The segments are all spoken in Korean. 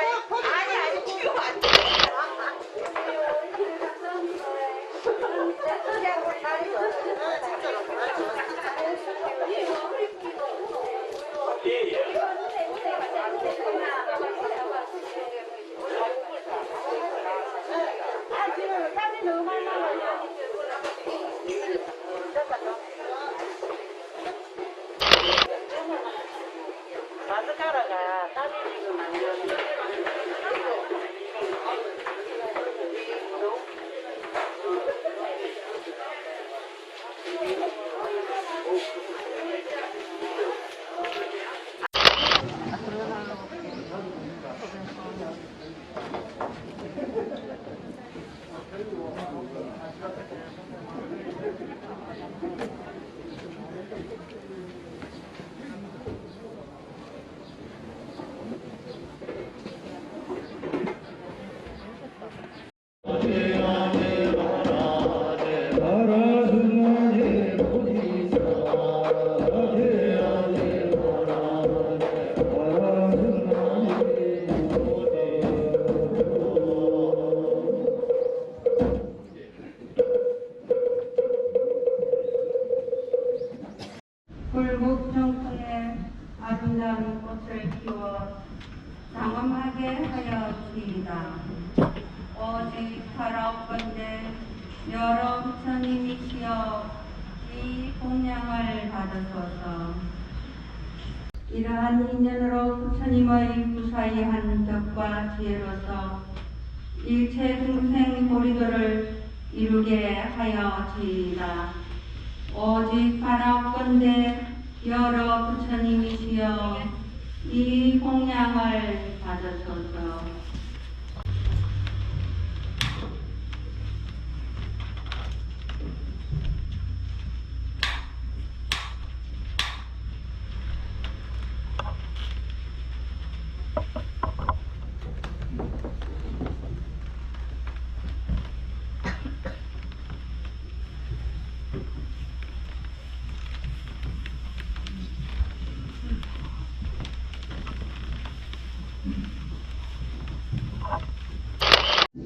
라 이러한 인연으로 부처님의 무사히한 덕과 지혜로서 일체 중생 보리도를 이루게 하여 지이다. 오직 바라건대 여러 부처님이시여 이 공양을 받으소서.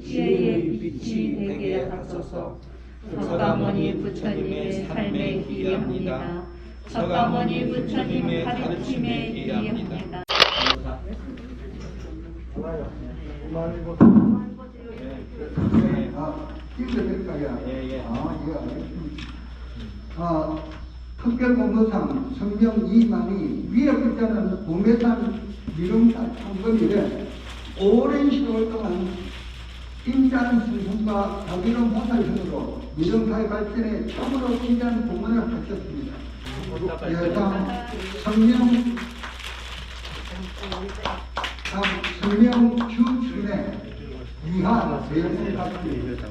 지혜의 빛이 되게 하소서. 석가모니 부처님의 삶에 기여합니다. 석가모니 부처님의 가르침에 기여합니다. 아, 찍어도 될까요? 예, 예. 아, 이거 알겠습니다. 아, 특별 공로상 성명 이만이 위에 글자는 공매산 미릉사 창건일에 오랜 시간 동안 인자한 승선과 다비론 보살선으로 미릉사의 발전에 참으로 인자한 공헌을 하셨습니다. 여상 성명 성명 주춘의 위하 대영 같습니다.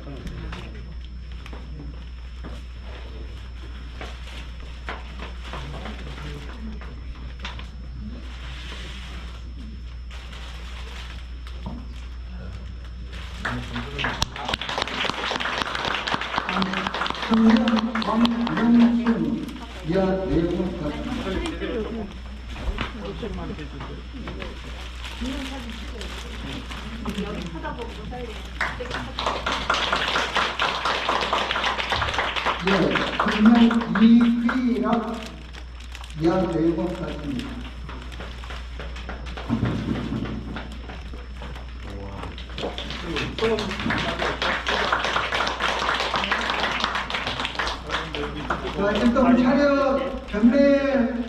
예, 분명 이휘락 이하 같습니다. 자, 일동 차렷 경례.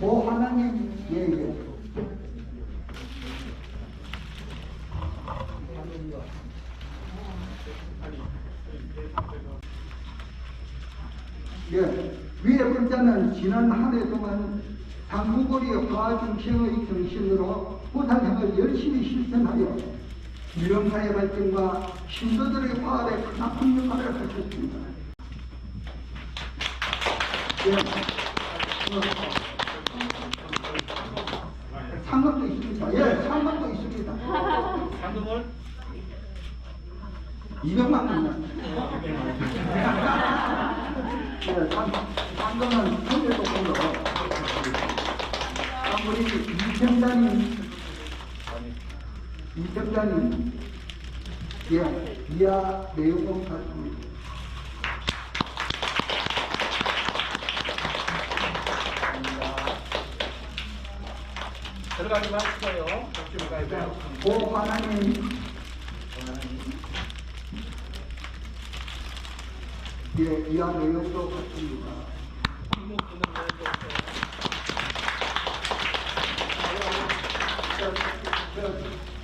오 하나님 예예. 예, 위에 글자는 지난 한 해 동안 당구거리 화중시의 정신으로 부산행을 열심히 실천하여 미령사의 발전과 신도들의 화합에 크나큰 역할을 하셨습니다. 예, 어, 상금도 있습니다. 예, 상금도 있습니다. 상금을 200만 원. 네, 상- 상금은 천개도 걸로. 우리 이평단님, 이평단님, 예, 이하 내용공 같습니다. 들어가지 마시고요. 오 하나님, 예, 이하 내용도 같습니다.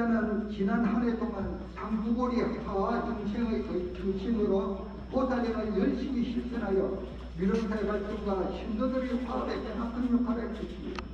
글자는 지난 한 해 동안 상부고리 화와 정신의 정신으로 보살림을 열심히 실천하여 미륵사의 발전과 신도들의 화합에 크나큰 역할을 했습니다.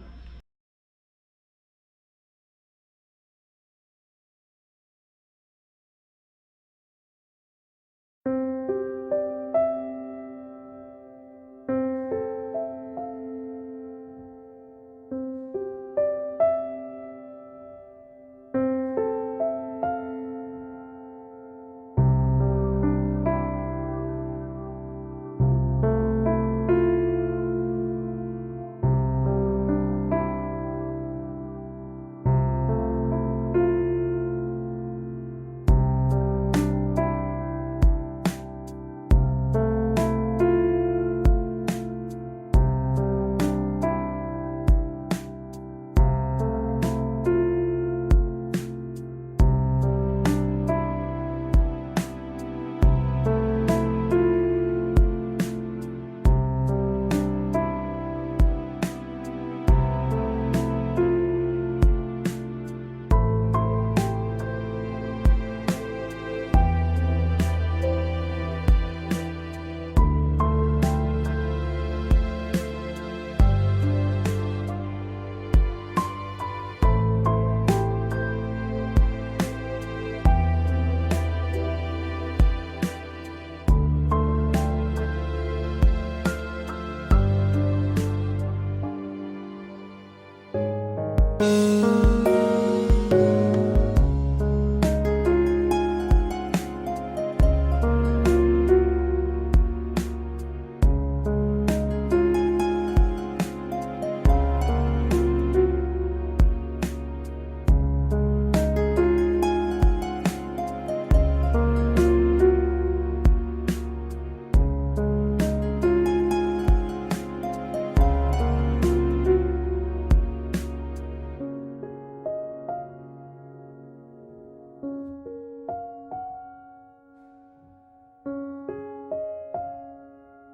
Música